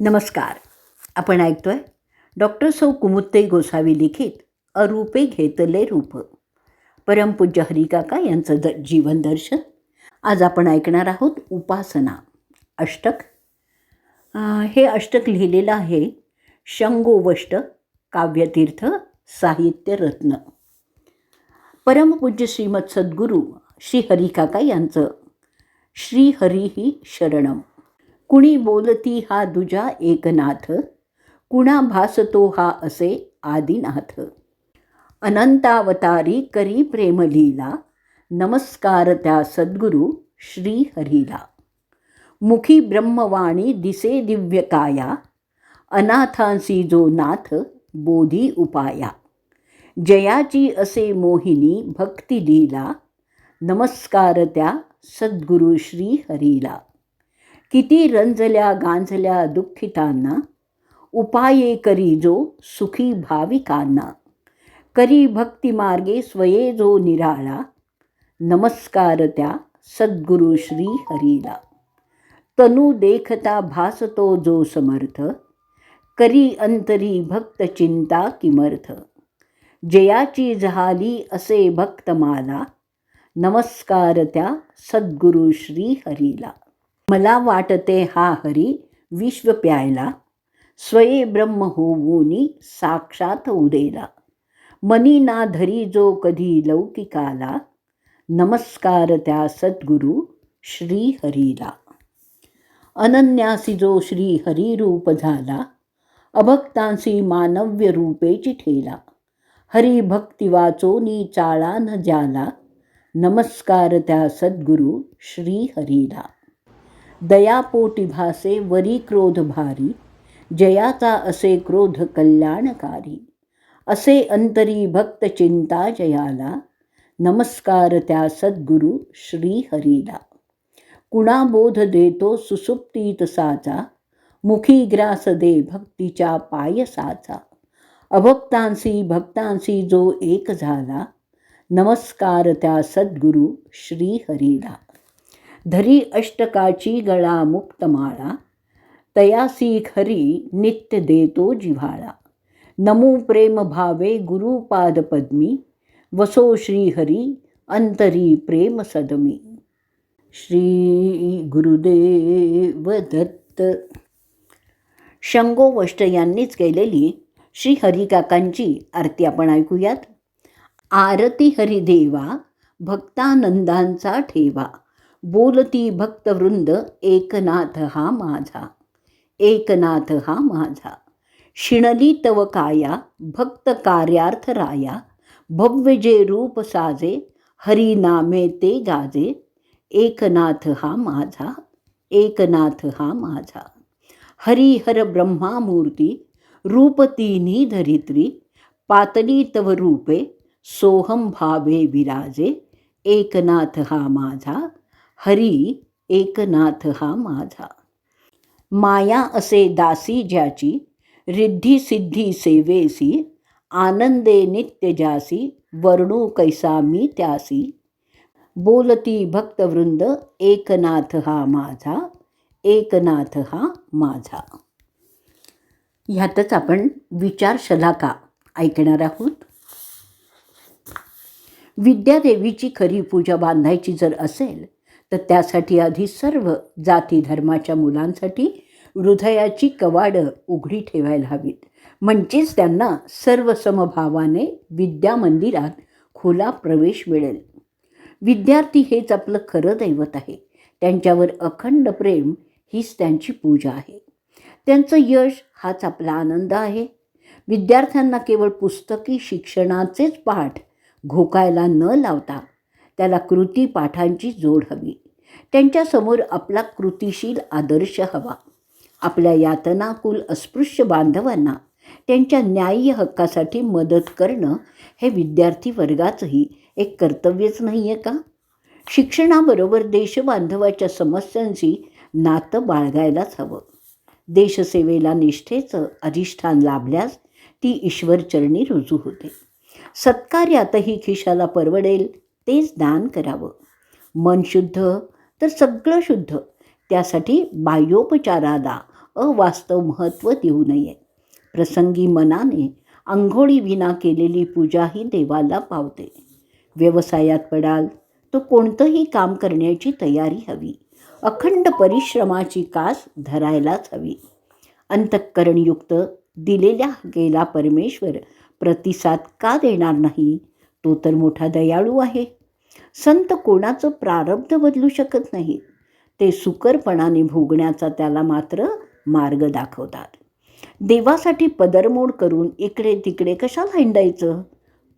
नमस्कार. आपण ऐकतोय डॉक्टर सौ कुमुत्ते गोसावी लिखित अरूपे घेतले रूप. परमपूज्य हरिकाका यांचं द जीवनदर्शन आज आपण ऐकणार आहोत उपासना अष्टक. हे अष्टक लिहिलेलं आहे शंगोवष्ट काव्यतीर्थ साहित्य रत्न. परमपूज्य श्रीमद सद्गुरू श्री हरिकाका यांचं श्री हरिही शरणम. कुणी बोलती हा दुजा एकनाथ? कुणा भासतो हा असे आदिनाथ? अनंतावतारी करी प्रेमलीला नमस्कार त्या सद्गुरू श्रीहरीला. मुखी ब्रह्मवाणी दिसे दिव्यकाया अनाथांसी जो नाथ बोधी उपाया. जयाची असे मोहिनी भक्ती लीला नमस्कार त्या सद्गुरू श्री हरीला किती रंजल्या गांजल्या दुःखितांना उपाये करी जो सुखी भाविकांना. करी भक्तिमार्गे स्वये जो निराळा नमस्कार त्या सद्गुरु श्री हरीला. तनु देखता भासतो जो समर्थ करी अंतरी भक्त चिंता किमर्थ. जयाची झाली असे भक्तमाला नमस्कार त्या सद्गुरु श्री हरीला. मला वाटते हा हरी विश्व प्यायला. स्वये ब्रह्म होऊनी साक्षात उदेला. मनी ना धरी जो कधी लौकिकाला. नमस्कार त्या सद्गुरू श्री हरीला अनन्यासी जो श्री हरिरूप झाला. अभक्तांसी मानव्य रूपेची ठेला हरिभक्ती वाचोनी चाळा न जाला नमस्कार त्या सद्गुरू श्री हरीला दयापोटी भासे वरी क्रोध भारी जयाचा असे क्रोध कल्याणकारी. असे अंतरी भक्त चिंता जयाला नमस्कार त्या सद्गुरू श्रीहरीला. कुणाबोध कुणा बोध देतो सुसुप्तीत साचा मुखी ग्रास दे भक्तीच्या पायसाचा. अभक्तांसी भक्तांसी जो एक झाला नमस्कार त्या सद्गुरू श्रीहरीला. धरी अष्टकाची गळा मुक्तमाळा तयासी खरी नित्य देतो जिव्हाळा. नमो प्रेम भावे गुरुपाद पद्मी वसो श्रीहरी अंतरी प्रेम सदमी. श्री गुरुदेव दत्त. शंगोवष्ट यांनीच केलेली श्री हरिकाकांची आरती आपण ऐकूयात. आरती हरिदेवा भक्तानंदांचा ठेवा. बोलती भक्तवृंद एकनाथ हा माझा एकनाथ हा माझा. शिणली तव काया भक्त कार्यार्थ राया. भव्य जे रूप साजे हरिनामे ते गाजे. एकनाथ हा माझा एकनाथ हा माझा. हरिहर ब्रह्मामूर्ती रूप तिन्ही धरित्री. पातली तव रूपे सोहम भावे विराजे. एकनाथ हा माझा हरी एकनाथ हा माझा. माया असे दासी ज्याची रिद्धी सिद्धी सेवेसी आनंदे नित्य जासी वर्णू कैसा मी त्यासी. बोलती भक्तवृंद एकनाथ हा माझा एकनाथ हा माझा. ह्यातच आपण विचार शलाका ऐकणार आहोत. विद्यादेवीची खरी पूजा बांधायची जर असेल तर त्यासाठी आधी सर्व जाती धर्माच्या मुलांसाठी हृदयाची कवाडं उघडी ठेवायला हवीत. म्हणजेच त्यांना सर्व समभावाने विद्या मंदिरात खुला प्रवेश मिळेल. विद्यार्थी हेच आपलं खरं दैवत आहे. त्यांच्यावर अखंड प्रेम हीच त्यांची पूजा आहे. त्यांचं यश हाच आपला आनंद आहे. विद्यार्थ्यांना केवळ पुस्तकी शिक्षणाचेच पाठ घोकायला न लावता त्याला कृती पाठांची जोड हवी. त्यांच्यासमोर आपला कृतिशील आदर्श हवा. आपल्या यातनाकुल अस्पृश्य बांधवांना त्यांच्या न्याय्य हक्कासाठी मदत करणं हे विद्यार्थी वर्गाचंही एक कर्तव्यच नाही आहे का? शिक्षणाबरोबर देशबांधवाच्या समस्यांशी नातं बाळगायलाच हवं. देशसेवेला निष्ठेचं अधिष्ठान लाभल्यास ती ईश्वरचरणी रुजू होते. सत्कार्यातही खिशाला परवडेल तेच दान करावं. मन शुद्ध तर सगळं शुद्ध. त्यासाठी बाह्योपचाराला अवास्तव महत्त्व देऊ नये. प्रसंगी मनाने आंघोळी विना केलेली पूजाही देवाला पावते. व्यवसायात पडाल तर कोणतंही काम करण्याची तयारी हवी. अखंड परिश्रमाची कास धरायलाच हवी. अंतःकरणयुक्त दिलेल्या गेला परमेश्वर प्रतिसाद का देणार नाही? तो तर मोठा दयाळू आहे. संत कोणाचं प्रारब्ध बदलू शकत नाहीत ते सुकरपणाने भोगण्याचा त्याला मात्र मार्ग दाखवतात. देवासाठी पदरमोड करून इकडे तिकडे कशाला हिंडायचं?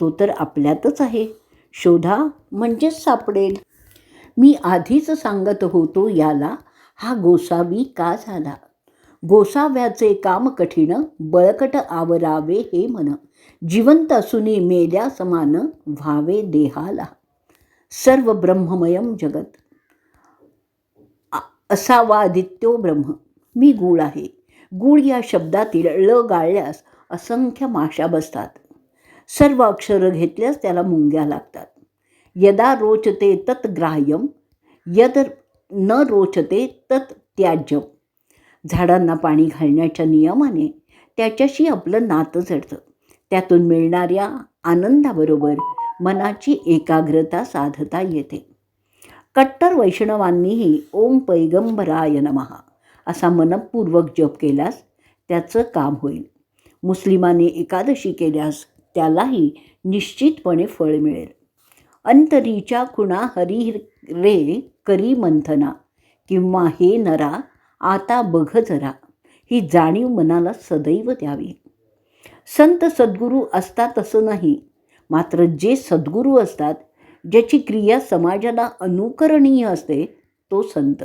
तो तर आपल्यातच आहे. शोधा म्हणजेच सापडेल. मी आधीच सांगत होतो याला हा गोसावी का झाला? गोसाव्याचे काम कठीण बळकट आवरावे हे मन जिवंत असूनी मेल्या समान व्हावे देहाला. सर्व ब्रह्ममयम जगत. असावा आदित्यो ब्रह्म मी गूळ आहे. गूळ या शब्दातील ळ गाळल्यास असंख्य माशा बसतात. सर्व अक्षरं घेतल्यास त्याला मुंग्या लागतात. यदा रोचते तत् ग्राह्यम यद न रोचते तत् त्याज्यम झाडांना पाणी घालण्याच्या नियमाने त्याच्याशी आपलं नातं जडतं. त्यातून मिळणाऱ्या आनंदाबरोबर मनाची एकाग्रता साधता येते. कट्टर वैष्णवांनीही ओम पैगंबराय नमहा असा मनपूर्वक जप केल्यास त्याचं काम होईल. मुस्लिमांनी एकादशी केल्यास त्यालाही निश्चितपणे फळ मिळेल. अंतरीच्या खुणा हरी रे करी मंथना किंवा हे नरा आता बघ जरा ही जाणीव मनाला सदैव द्यावी. संत सद्गुरू असतात असं नाही मात्र जे सद्गुरू असतात ज्याची क्रिया समाजाला अनुकरणीय असते तो संत.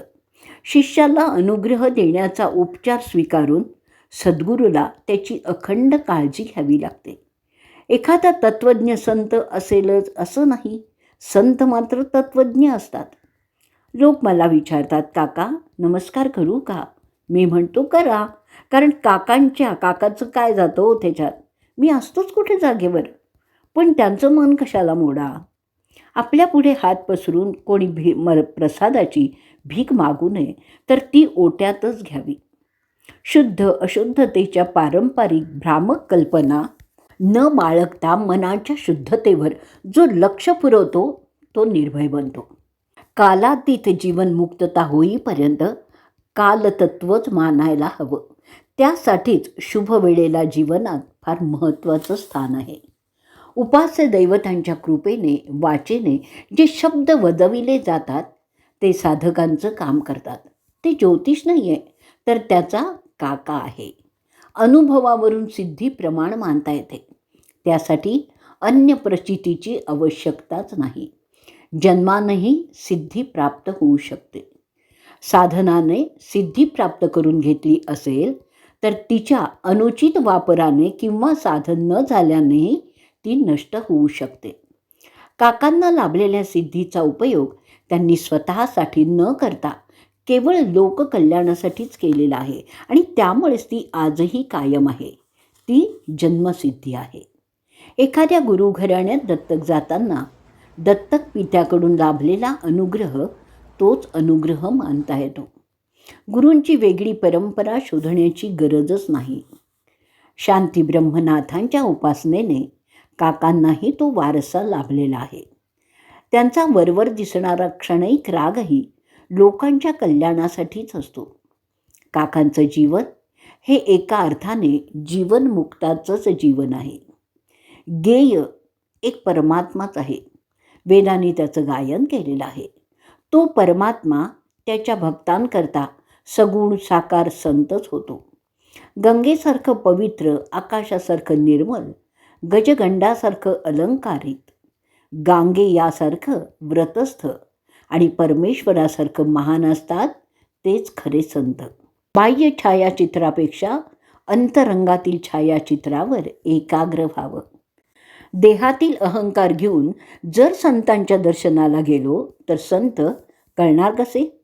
शिष्याला अनुग्रह देण्याचा उपचार स्वीकारून सद्गुरूला त्याची अखंड काळजी घ्यावी लागते. एखादा तत्त्वज्ञ संत असेलच असं नाही संत मात्र तत्त्वज्ञ असतात. लोक मला विचारतात काका नमस्कार करू का? मी म्हणतो करा. कारण काकांच्या काकाचं काय जातं हो त्याच्यात? मी असतोच कुठे जागेवर? पण त्यांचं मन कशाला मोडा? आपल्या पुढे हात पसरून कोणी भी मर प्रसादाची भीक मागू नये तर ती ओट्यातच घ्यावी. शुद्ध अशुद्धतेच्या पारंपरिक भ्रामक कल्पना न बाळगता मनाच्या शुद्धतेवर जो लक्ष पुरवतो तो निर्भय बनतो. कालातीत जीवनमुक्तता होईपर्यंत कालतत्वच मानायला हवं. त्यासाठीच शुभ वेळेला जीवनात फार महत्त्वाचं स्थान आहे. उपास्य दैवतांच्या कृपेने वाचेने जे शब्द वदविले जातात ते साधकांचं काम करतात. ते ज्योतिष नाही आहे तर त्याचा काका आहे. अनुभवावरून सिद्धी प्रमाण मानता येते. त्यासाठी अन्य प्रचितीची आवश्यकताच नाही. जन्मानंही सिद्धी प्राप्त होऊ शकते. साधनाने सिद्धी प्राप्त करून घेतली असेल तर तिच्या अनुचित वापराने किंवा साधन न झाल्यानेही ती नष्ट होऊ शकते. काकांना लाभलेल्या सिद्धीचा उपयोग त्यांनी स्वतःसाठी न करता केवळ लोककल्याणासाठीच केलेला आहे आणि त्यामुळेच ती आजही कायम आहे. ती जन्मसिद्धी आहे. एखाद्या गुरुघराण्यात दत्तक जाताना दत्तक पित्याकडून लाभलेला अनुग्रह तोच अनुग्रह मानता येतो. गुरूंची वेगळी परंपरा शोधण्याची गरजच नाही. शांती ब्रह्मनाथांच्या उपासनेने काकांनाही तो वारसा लाभलेला आहे. त्यांचा वरवर दिसणारा क्षणिक रागही लोकांच्या कल्याणासाठीच असतो. काकांचं जीवन हे एका अर्थाने जीवनमुक्ताचंच जीवन आहे. गेय एक परमात्माच आहे. वेदांनी त्याचं गायन केलेलं आहे. तो परमात्मा त्याच्या भक्तांकरता सगुण साकार संतच होतो. गंगेसारखं पवित्र आकाशासारखं निर्मल गजगंडासारखं अलंकारित. गांगे यासारखं व्रतस्थ आणि परमेश्वरासारखं महान असतात तेच खरे संत. बाह्य छायाचित्रापेक्षा अंतरंगातील छायाचित्रावर एकाग्र व्हावं. देहातील अहंकार घेऊन जर संतांच्या दर्शनाला गेलो तर संत कळणार कसे?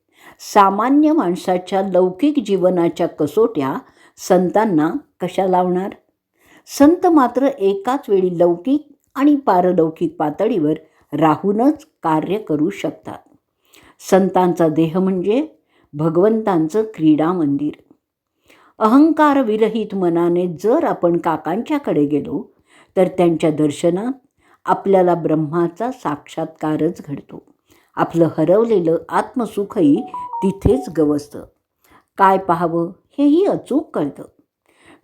सामान्य माणसाच्या लौकिक जीवनाच्या कसोट्या संतांना कशा लावणार? संत मात्र एकाच वेळी लौकिक आणि पारलौकिक पातळीवर राहूनच कार्य करू शकतात. संतांचा देह म्हणजे भगवंतांचं क्रीडा मंदिर अहंकार विरहित मनाने जर आपण काकांच्याकडे गेलो तर त्यांच्या दर्शनात आपल्याला ब्रह्माचा साक्षात्कारच घडतो. आपलं हरवलेलं आत्मसुखही तिथेच गवसतं. काय पाहावं हेही अचूक कळतं.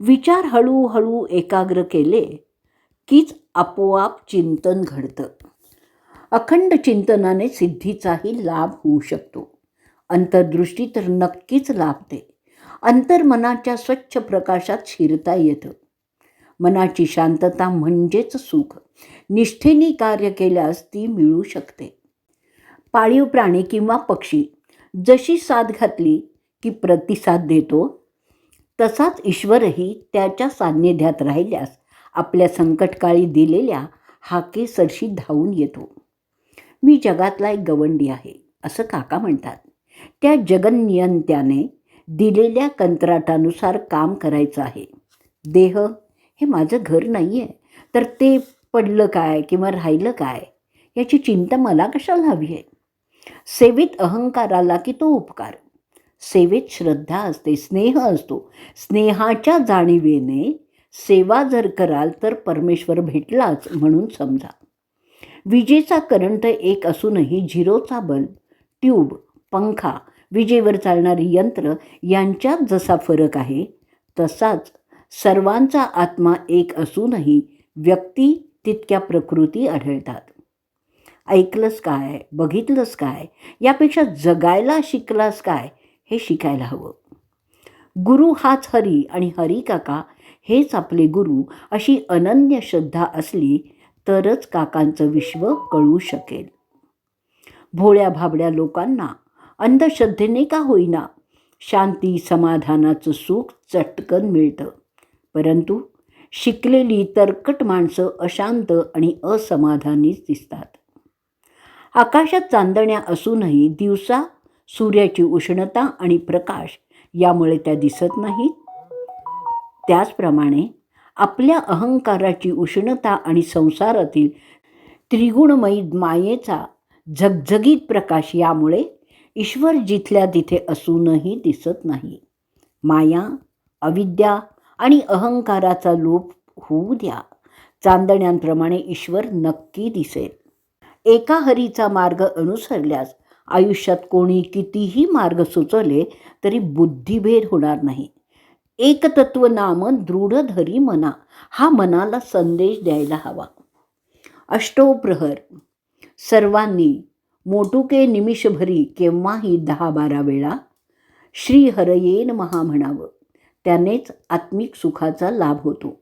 विचार हळूहळू एकाग्र केले कीच आपोआप चिंतन घडतं. अखंड चिंतनाने सिद्धीचाही लाभ होऊ शकतो. अंतर्दृष्टी तर नक्कीच लाभते. अंतर्मनाच्या स्वच्छ प्रकाशात शिरता येतं. मनाची शांतता म्हणजेच सुख. निष्ठेने कार्य केल्यास ती मिळू शकते. पाळीव प्राणी किंवा पक्षी जशी साथ घातली की प्रतिसाद देतो तसाच ईश्वरही त्याच्या सान्निध्यात राहिल्यास आपल्या संकटकाळी दिलेल्या हाकेसरशी धावून येतो. मी जगातला एक गवंडी आहे असं काका म्हणतात. त्या जगनियंत्याने दिलेल्या कंत्राटानुसार काम करायचं आहे. देह हे माझं घर नाही आहे तर ते पडलं काय किंवा राहिलं काय याची चिंता मला कशाला हवी आहे? सेवेत अहंकार आला की तो उपकार? सेवेत श्रद्धा असते स्नेह असतो. स्नेहाच्या जाणीवेने सेवा जर कराल तर परमेश्वर भेटलाच म्हणून समजा. विजेचा करंट एक असूनही झिरोचा बल्ब ट्यूब पंखा विजेवर चालणारी यंत्र यांच्यात जसा फरक आहे तसाच सर्वांचा आत्मा एक असूनही व्यक्ती तितक्या प्रकृती आढळतात. ऐकलंस काय? बघितलंस काय? यापेक्षा जगायला शिकलास काय? हे शिकायला हवं. गुरु हाच हरी आणि हरी काका हेच आपले गुरु अशी अनन्य श्रद्धा असली तरच काकांचं विश्व कळू शकेल. भोळ्या भाबड्या लोकांना अंधश्रद्धेने का होईना शांती समाधानाचं सुख चटकन मिळतं. परंतु शिकलेली तरकट माणसं अशांत आणि असमाधानीच दिसतात. आकाशात चांदण्या असूनही दिवसा सूर्याची उष्णता आणि प्रकाश यामुळे त्या दिसत नाहीत. त्याचप्रमाणे आपल्या अहंकाराची उष्णता आणि संसारातील त्रिगुणमयी मायेचा झगझगीत प्रकाश यामुळे ईश्वर जिथल्या तिथे असूनही दिसत नाही. माया अविद्या आणि अहंकाराचा लोप होऊ द्या. चांदण्यांप्रमाणे ईश्वर नक्की दिसेल. एका हरीचा मार्ग अनुसरल्यास आयुष्यात कोणी कितीही मार्ग सुचवले तरी बुद्धिभेद होणार नाही. एकतत्व नाम दृढ धरी मना हा मनाला संदेश द्यायला हवा. अष्टोप्रहर सर्वांनी मोटुके निमिषभरी केव्हाही दहा बारा वेळा श्री हरयेन महा म्हणावं. त्यानेच आत्मिक सुखाचा लाभ होतो.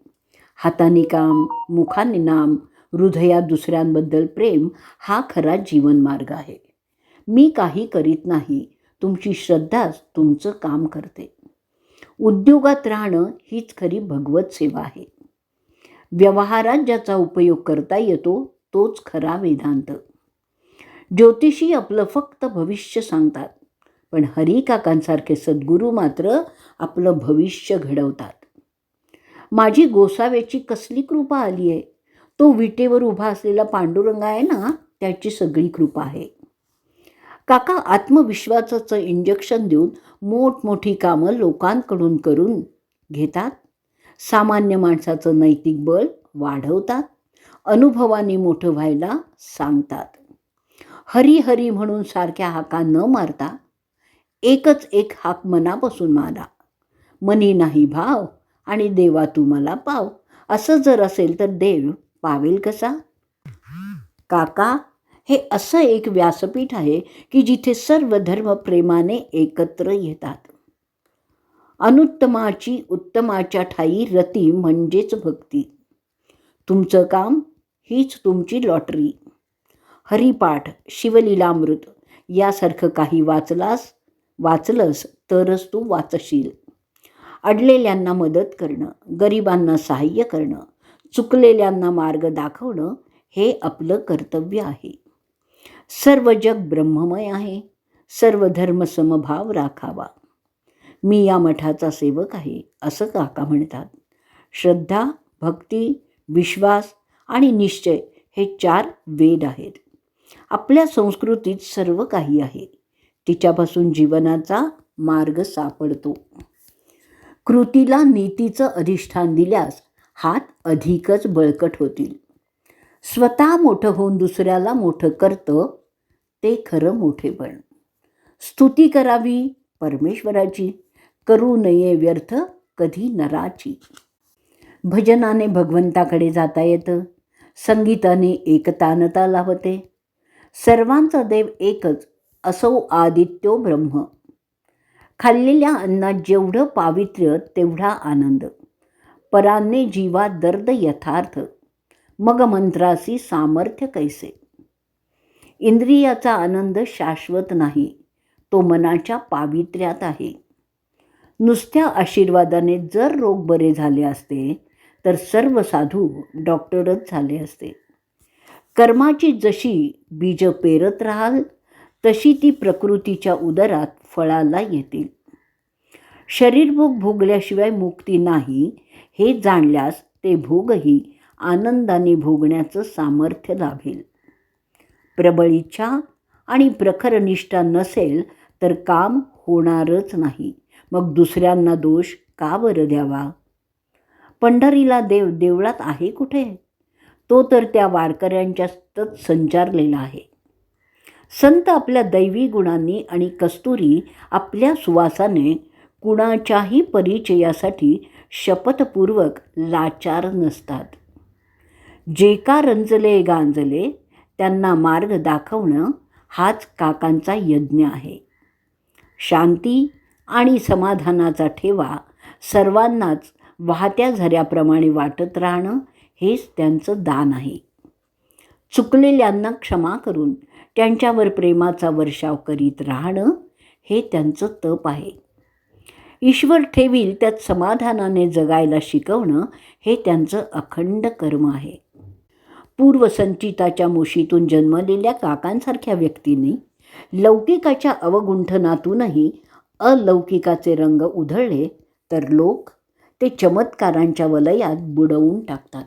हाताने काम मुखाने नाम हृदयात दुसऱ्यांबद्दल प्रेम हा खरा जीवनमार्ग आहे. मी काही करीत नाही. तुमची श्रद्धाच तुमचं काम करते. उद्योगात राहणं हीच खरी भगवत सेवा आहे. व्यवहारात ज्याचा उपयोग करता येतो तोच खरा वेदांत. ज्योतिषी आपलं फक्त भविष्य सांगतात पण हरिकाकांसारखे सद्गुरू मात्र आपलं भविष्य घडवतात. माझी गोसाव्याची कसली कृपा आली आहे तो विटेवर उभा असलेला पांडुरंग आहे ना त्याची सगळी कृपा आहे. काका आत्मविश्वासाचं इंजेक्शन देऊन मोठमोठी कामं लोकांकडून करून घेतात. सामान्य माणसाचं नैतिक बळ वाढवतात. अनुभवाने मोठं व्हायला सांगतात. हरी हरी म्हणून सारख्या हाका न मारता एकच एक हाक मनापासून मारा. मनी नाही भाव आणि देवा तू मला पाव. असं जर असेल तर देव पावेल कसा? काका हे असं एक व्यासपीठ आहे की जिथे सर्व धर्म प्रेमाने एकत्र येतात. अनुत्तमाची उत्तमाच्या ठाई रती म्हणजेच भक्ती. तुमचं काम हीच तुमची लॉटरी. हरिपाठ शिवलीलामृत यासारखं काही वाचलास वाचलंस तरच तू वाचशील. अडलेल्यांना मदत करणं गरिबांना सहाय्य करणं चुकलेल्यांना मार्ग दाखवणं हे आपलं कर्तव्य आहे. सर्व जग ब्रह्ममय आहे. सर्व धर्म समभाव राखावा. मी या मठाचा सेवक आहे असं काका म्हणतात. श्रद्धा भक्ती विश्वास आणि निश्चय हे चार वेद आहेत. आपल्या संस्कृतीत सर्व काही आहे. तिच्यापासून जीवनाचा मार्ग सापडतो. कृतीला नीतीचं अधिष्ठान दिल्यास हात अधिकच बळकट होतील. स्वतः मोठं होऊन दुसऱ्याला मोठं करतं ते खरं मोठेपण स्तुती करावी परमेश्वराची करू नये व्यर्थ कधी नराची. भजनाने भगवंताकडे जाता येतं संगीताने एकतानता लावते. सर्वांचा देव एकच असो आदित्यो ब्रह्म. खाल्लेल्या अन्नात जेवढं पावित्र्य तेवढा आनंद. परांने जीवा दर्द यथार्थ. मग मंत्रासी सामर्थ्य कैसे? इंद्रियाचा आनंद शाश्वत नाही तो मनाच्या पावित्र्यात आहे. नुसत्या आशीर्वादाने जर रोग बरे झाले असते तर सर्व साधू डॉक्टरच झाले असते. कर्माची जशी बीज पेरत राहाल तशी ती प्रकृतीच्या उदरात फळाला येतील. शरीरभोग भोगल्याशिवाय मुक्ती नाही हे जाणल्यास ते भोगही आनंदाने भोगण्याचं सामर्थ्य लाभेल. प्रबळ इच्छा आणि प्रखर निष्ठा नसेल तर काम होणारच नाही. मग दुसऱ्यांना दोष का बरं द्यावा? पंढरीला देव देवळात आहे कुठे? तो तर त्या वारकऱ्यांच्यातच संचारलेला आहे. संत आपल्या दैवी गुणांनी आणि कस्तुरी आपल्या सुवासाने कुणाच्याही परिचयासाठी शपथपूर्वक लाचार नसतात. जे का रंजले गांजले त्यांना मार्ग दाखवणं हाच काकांचा यज्ञ आहे. शांती आणि समाधानाचा ठेवा सर्वांनाच वाहत्या झऱ्याप्रमाणे वाटत राहणं हेच त्यांचं दान आहे. चुकलेल्यांना क्षमा करून त्यांच्यावर प्रेमाचा वर्षाव करीत राहणं हे त्यांचं तप आहे. ईश्वर ठेवील त्यात समाधानाने जगायला शिकवणं हे त्यांचं अखंड कर्म आहे. पूर्वसंचिताच्या मोशीतून जन्मलेल्या काकांसारख्या व्यक्तींनी लौकिकाच्या अवगुंठनातूनही अलौकिकाचे रंग उधळले तर लोक ते चमत्कारांच्या वलयात बुडवून टाकतात.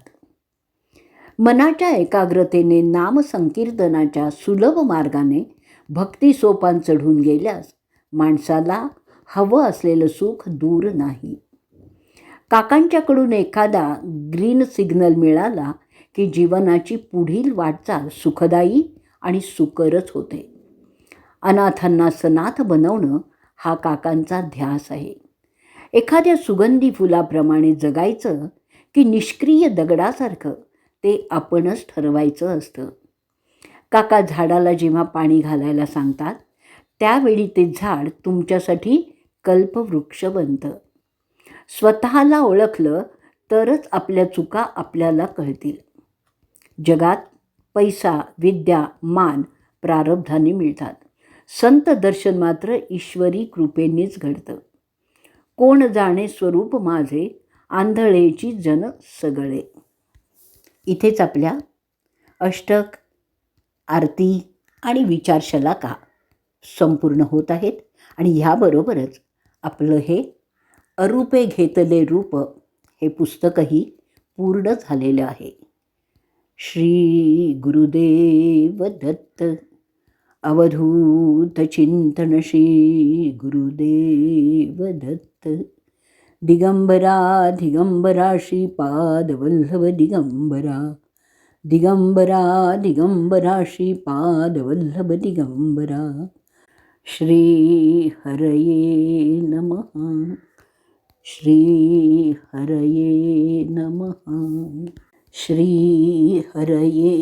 मनाच्या एकाग्रतेने नामसंकीर्तनाच्या सुलभ मार्गाने भक्ती सोपान चढून गेल्यास माणसाला हवं असलेलं सुख दूर नाही. काकांच्याकडून एखादा ग्रीन सिग्नल मिळाला की जीवनाची पुढील वाटचाल सुखदायी आणि सुकरच होते. अनाथांना सनाथ बनवणं हा काकांचा ध्यास आहे. एखाद्या सुगंधी फुलाप्रमाणे जगायचं की निष्क्रिय दगडासारखं ते आपणच ठरवायचं असतं. काका झाडाला जेव्हा पाणी घालायला सांगतात त्यावेळी ते झाड तुमच्यासाठी कल्पवृक्ष बनतं. स्वतःला ओळखलं तरच आपल्या चुका आपल्याला कळतील. जगात पैसा विद्या मान प्रारब्धाने मिळतात. संत दर्शन मात्र ईश्वरी कृपेनेच घडतं. कोण जाणे स्वरूप माझे आंधळेची जन सगळे. इथेच आपल्या अष्टक आरती आणि विचारशलाका संपूर्ण होत आहेत आणि ह्याबरोबरच आपलं हे अरूपे घेतले रूप हे पुस्तकही पूर्ण झालेलं आहे. श्रीगुरुदेवदत्त श्रीगुरुदेवदत् अवधूतचिन्तनशी गुरुदेवदत् दिगम्बरादिगम्बराशिपादवल्लभदिगम्बरा दिगम्बरादिगम्बराशिपादवल्लभ दिगम्बरा श्रीहरये नमः श्रीहरये नमः। श्रीहरये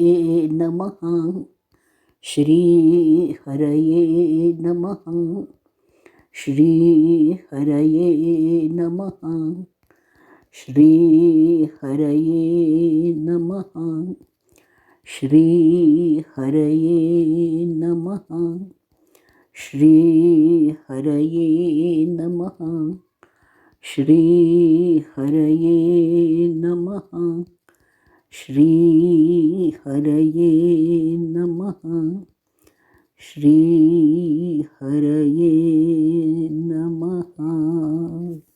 नमः श्रीहरये नमः श्रीहरये नमः श्रीहरये नमः श्रीहरये नमः श्रीहरये नमः श्रीहरये नमः श्रीहरये नमः। श्रीहरये नमः।